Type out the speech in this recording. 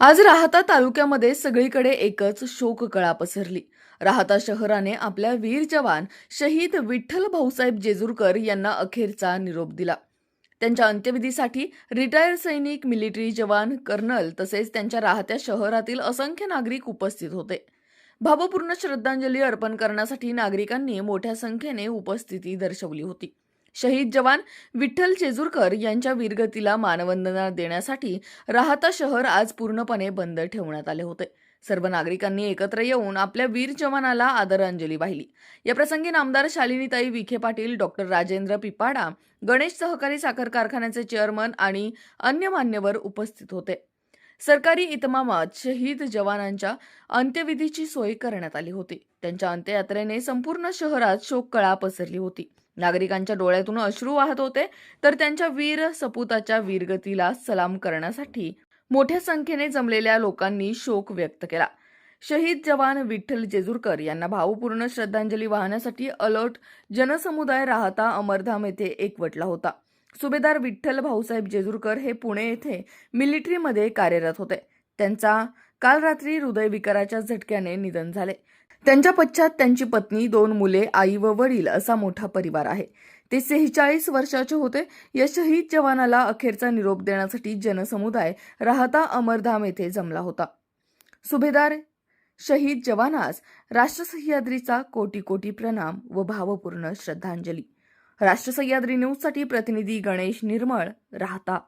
आज राहता तालुक्यामध्ये सगळीकडे एकच शोककळा पसरली. राहता शहराने आपल्या वीर जवान शहीद विठ्ठल भाऊसाहेब जेजूरकर यांना अखेरचा निरोप दिला. त्यांच्या अंत्यविधीसाठी रिटायर सैनिक मिलिटरी जवान कर्नल तसेच त्यांच्या राहत्या शहरातील असंख्य नागरिक उपस्थित होते. भावपूर्ण श्रद्धांजली अर्पण करण्यासाठी नागरिकांनी मोठ्या संख्येने उपस्थिती दर्शवली होती. शहीद जवान विठ्ठल चेजूरकर यांच्या वीरगतीला मानवंदना देण्यासाठी राहता शहर आज पूर्णपणे बंद ठेवण्यात आले होते. सर्व नागरिकांनी एकत्र येऊन आपल्या वीर जवानाला आदरांजली वाहिली. या प्रसंगी नामदार शालिनीताई विखे पाटील डॉक्टर राजेंद्र पिपाडा गणेश सहकारी साखर कारखान्याचे चेअरमन आणि अन्य मान्यवर उपस्थित होते. सरकारी इतमामात शहीद जवानांच्या अंत्यविधीची सोय करण्यात आली होती. त्यांच्या अंत्ययात्रेने संपूर्ण शहरात शोककळा पसरली होती. नागरिकांच्या डोळ्यातून अश्रू वाहत होते तर त्यांच्या वीर सपुताच्या वीरगतीला सलाम करण्यासाठी मोठ्या संख्येने जमलेल्या लोकांनी शोक व्यक्त केला. शहीद जवान विठ्ठल जेजूरकर यांना भावपूर्ण श्रद्धांजली वाहण्यासाठी अलर्ट जनसमुदाय राहता अमरधाम येथे एकवटला होता. सुभेदार विठ्ठल भाऊसाहेब जेजूरकर हे पुणे येथे मिलिटरीमध्ये कार्यरत होते. त्यांचा काल रात्री हृदयविकाराच्या झटक्याने निधन झाले. त्यांच्या पश्चात त्यांची पत्नी दोन मुले आई व वडील असा मोठा परिवार आहे. ते सेहेचाळीस वर्षाचे होते. या शहीद जवानाला अखेरचा निरोप देण्यासाठी जनसमुदाय राहता अमरधाम येथे जमला होता. सुभेदार शहीद जवानास राष्ट्रसह्याद्रीचा कोटी कोटी प्रणाम व भावपूर्ण श्रद्धांजली. राष्ट्रसह्याद्री न्यूजसाठी प्रतिनिधी गणेश निर्मळ राहता